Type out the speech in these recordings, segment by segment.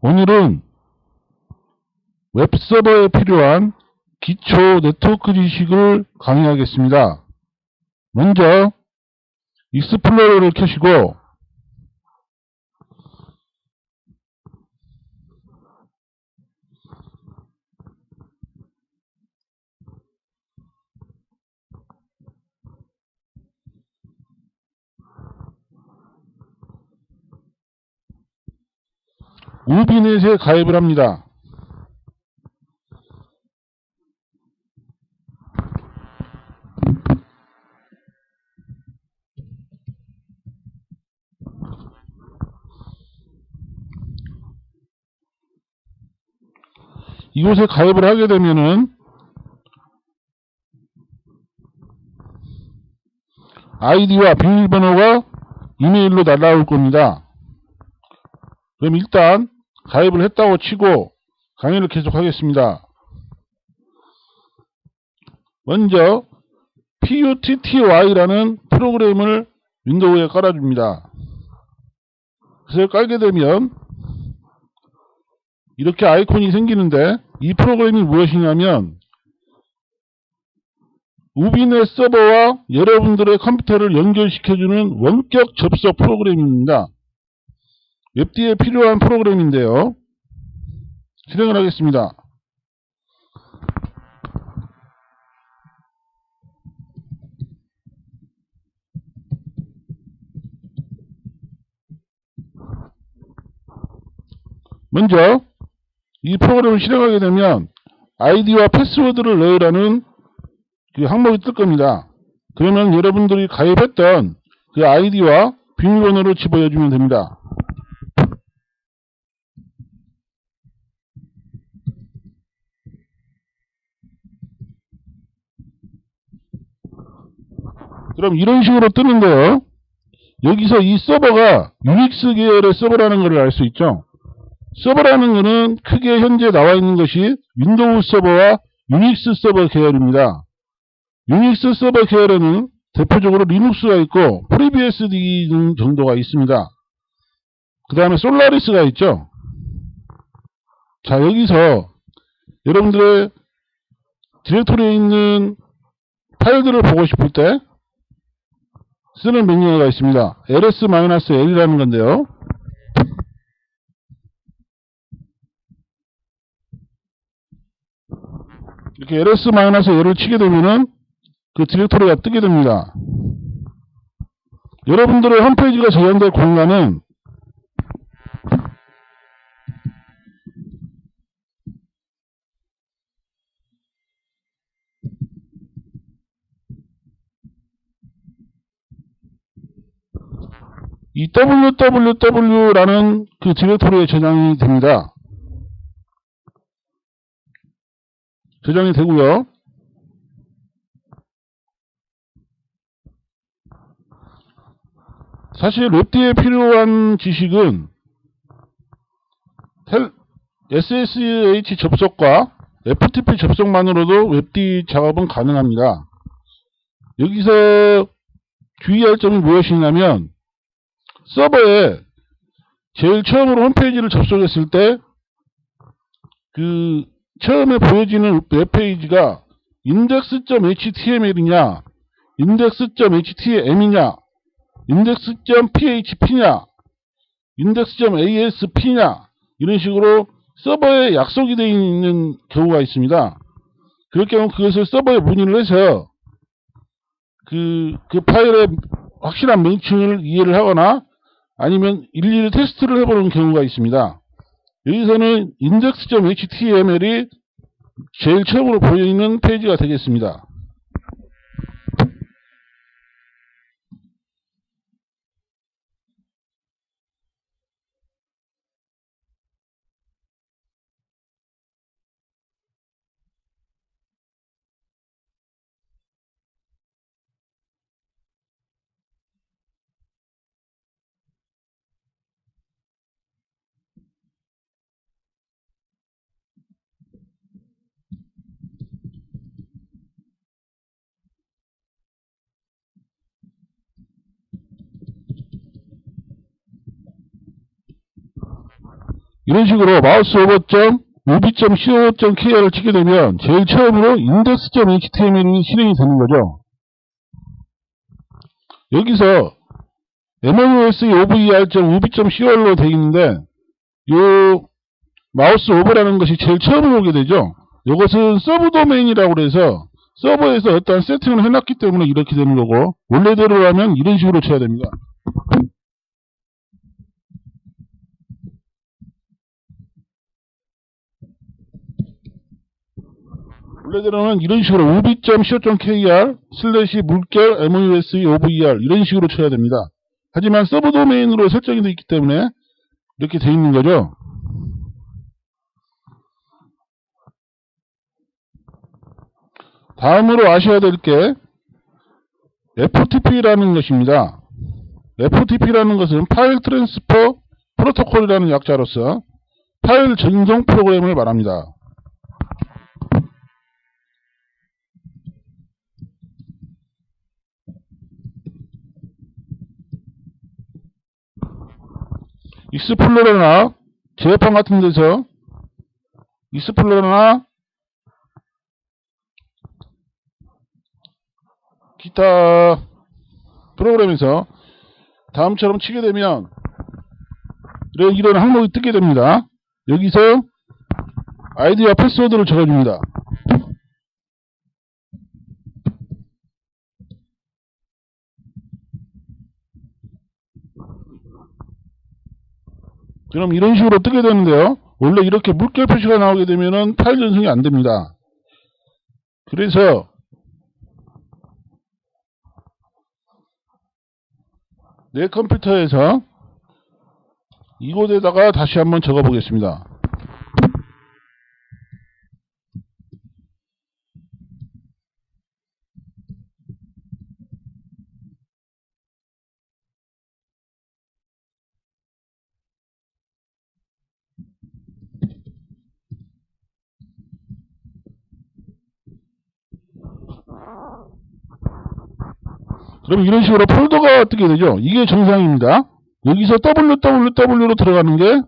오늘은 웹서버에 필요한 기초 네트워크 지식을 강의하겠습니다. 먼저 익스플로러를 켜시고 우비넷에 가입을 합니다. 이곳에 가입을 하게 되면은 아이디와 비밀번호가 이메일로 날라올 겁니다. 그럼 일단 가입을 했다고 치고 강의를 계속하겠습니다. 먼저 PUTTY라는 프로그램을 윈도우에 깔아줍니다. 그래서 깔게 되면 이렇게 아이콘이 생기는데 이 프로그램이 무엇이냐면 우비넷 서버와 여러분들의 컴퓨터를 연결시켜주는 원격 접속 프로그램입니다. 웹디에 필요한 프로그램인데요. 실행을 하겠습니다. 먼저 이 프로그램을 실행하게 되면 아이디와 패스워드를 넣으라는 그 항목이 뜰 겁니다. 그러면 여러분들이 가입했던 그 아이디와 비밀번호를 집어넣어주면 됩니다. 그럼 이런 식으로 뜨는데요. 여기서 이 서버가 유닉스 계열의 서버라는 것을 알 수 있죠. 서버라는 것은 크게 현재 나와 있는 것이 윈도우 서버와 유닉스 서버 계열입니다. 유닉스 서버 계열에는 대표적으로 리눅스가 있고 FreeBSD 정도가 있습니다. 그 다음에 솔라리스가 있죠. 자 여기서 여러분들의 디렉토리에 있는 파일들을 보고 싶을 때 쓰는 명령어가 있습니다. ls-l이라는 건데요. 이렇게 ls-l을 치게 되면은 그 디렉토리가 뜨게 됩니다. 여러분들의 홈페이지가 저장될 공간은 이 www라는 그 디렉토리에 저장이 됩니다. 저장이 되고요. 사실 웹디에 필요한 지식은 SSH 접속과 FTP 접속만으로도 웹디 작업은 가능합니다. 여기서 주의할 점이 무엇이냐면 서버에 제일 처음으로 홈페이지를 접속했을 때 그 처음에 보여지는 웹페이지가 index.html이냐 index.htm이냐 index.php냐 index.asp냐 이런 식으로 서버에 약속이 되어 있는 경우가 있습니다. 그럴 경우 그것을 서버에 문의를 해서 그, 그 파일의 확실한 명칭을 이해를 하거나 아니면 일일이 테스트를 해보는 경우가 있습니다. 여기서는 index.html이 제일 처음으로 보여있는 페이지가 되겠습니다. 이런 식으로 마우스 오버점 ub.co.kr을 치게 되면 제일 처음으로 index.html이 실행이 되는 거죠. 여기서 MOS over.ub.col로 되어 있는데 요 마우스 오버라는 것이 제일 처음으로 오게 되죠. 이것은 서브 도메인이라고 그래서 서버에서 어떠한 세팅을 해놨기 때문에 이렇게 되는 거고 원래대로라면 이런 식으로 쳐야 됩니다. 원래대로는 이런 식으로 ub.co.kr 슬래시 물결 MOS over 이런 식으로 쳐야 됩니다. 하지만 서브 도메인으로 설정이 되어 있기 때문에 이렇게 되어 있는 거죠. 다음으로 아셔야 될 게 FTP라는 것입니다. FTP라는 것은 파일 트랜스퍼 프로토콜이라는 약자로서 파일 전송 프로그램을 말합니다. 익스플로러나 제어판 같은 데서 익스플로러나 기타 프로그램에서 다음처럼 치게 되면 이런, 이런 항목이 뜨게 됩니다. 여기서 아이디와 패스워드를 적어줍니다. 그럼 이런 식으로 뜨게 되는데요. 원래 이렇게 물결 표시가 나오게 되면은 파일 전송이 안 됩니다. 그래서 내 컴퓨터에서 이곳에다가 다시 한번 적어 보겠습니다. 그럼 이런 식으로 폴더가 뜨게 되죠. 이게 정상입니다. 여기서 www로 들어가는 게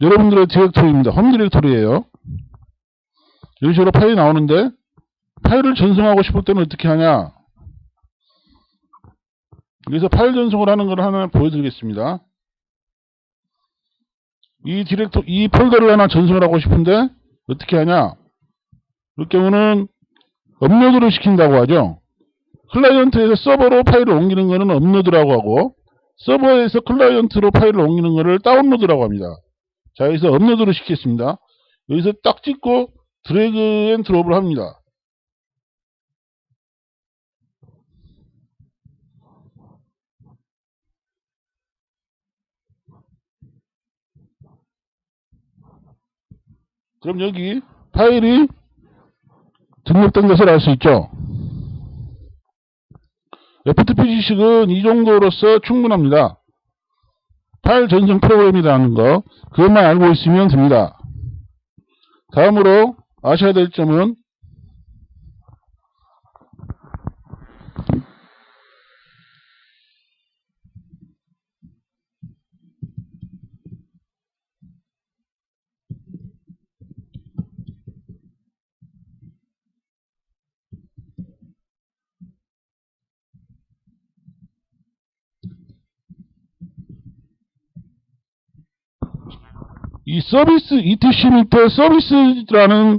여러분들의 디렉토리입니다. 홈 디렉토리예요. 이런 식으로 파일이 나오는데 파일을 전송하고 싶을 때는 어떻게 하냐? 여기서 파일 전송을 하는 걸 하나 보여드리겠습니다. 이 디렉토 이 폴더를 하나 전송을 하고 싶은데 어떻게 하냐? 그럴 경우는 업로드를 시킨다고 하죠. 클라이언트에서 서버로 파일을 옮기는 것은 업로드라고 하고 서버에서 클라이언트로 파일을 옮기는 것을 다운로드라고 합니다. 자 여기서 업로드를 시키겠습니다. 여기서 딱 찍고 드래그 앤 드롭을 합니다. 그럼 여기 파일이 등록된 것을 알 수 있죠. FTP 지식은 이 정도로서 충분합니다. 파일 전송 프로그램이라는 거 그것만 알고 있으면 됩니다. 다음으로 아셔야 될 점은 이 서비스 etc 밑에 서비스라는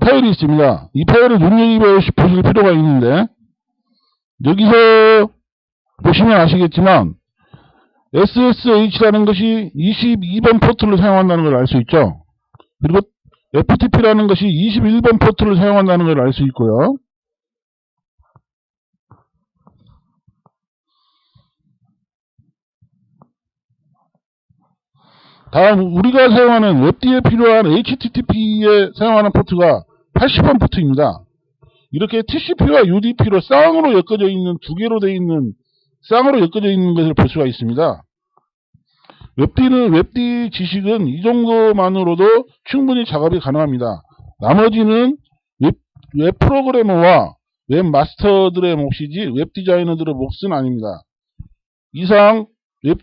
파일이 있습니다. 이 파일을 눈여겨보실 필요가 있는데 여기서 보시면 아시겠지만 SSH라는 것이 22번 포트를 사용한다는 걸 알 수 있죠. 그리고 FTP라는 것이 21번 포트를 사용한다는 걸 알 수 있고요. 다음 우리가 사용하는 웹디에 필요한 HTTP에 사용하는 포트가 80번 포트입니다. 이렇게 TCP와 UDP로 쌍으로 엮어져 있는 두 개로 되어 있는 쌍으로 엮어져 있는 것을 볼 수가 있습니다. 웹디는 웹디 지식은 이 정도만으로도 충분히 작업이 가능합니다. 나머지는 웹, 웹 프로그래머와 웹 마스터들의 몫이지 웹 디자이너들의 몫은 아닙니다. 이상 웹디